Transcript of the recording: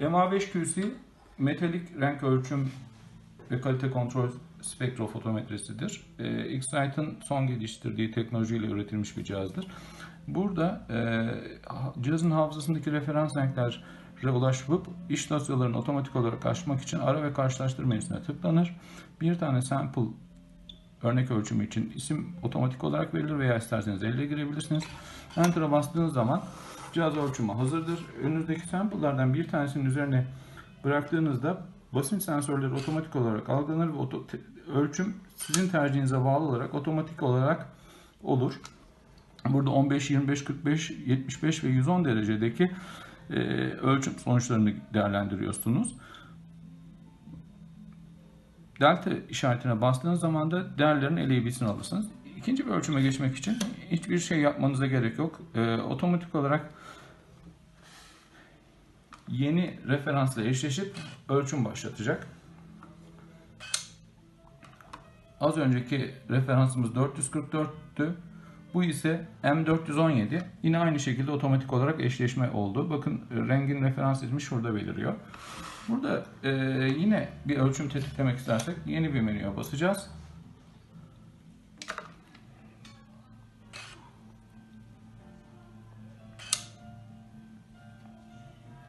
MA5QC metalik renk ölçüm ve kalite kontrol spektrofotometresidir. E, X-Rite'ın son geliştirdiği teknolojiyle üretilmiş bir cihazdır. Burada e, ha- cihazın hafızasındaki referans renklere ulaşıp iş dosyalarını otomatik olarak açmak için ara ve karşılaştırma menüsüne tıklanır. Bir tane sample örnek ölçümü için isim otomatik olarak verilir veya isterseniz elle girebilirsiniz. Enter'a bastığınız zaman cihaz ölçümü hazırdır. Önünüzdeki sample'lardan bir tanesinin üzerine bıraktığınızda basınç sensörleri otomatik olarak algılanır ve ölçüm sizin tercihinize bağlı olarak otomatik olarak olur. Burada 15, 25, 45, 75 ve 110 derecedeki e, ölçüm sonuçlarını değerlendiriyorsunuz. Delta işaretine bastığınız zaman da değerlerin eleyebilsini alırsınız. İkinci bir ölçüme geçmek için hiçbir şey yapmanıza gerek yok. Ee, otomatik olarak yeni referansla eşleşip ölçüm başlatacak. Az önceki referansımız 444'tü. Bu ise M417. Yine aynı şekilde otomatik olarak eşleşme oldu. Bakın e, rengin referans ismi şurada beliriyor. Burada e, yine bir ölçüm tetiklemek istersek yeni bir menüye basacağız.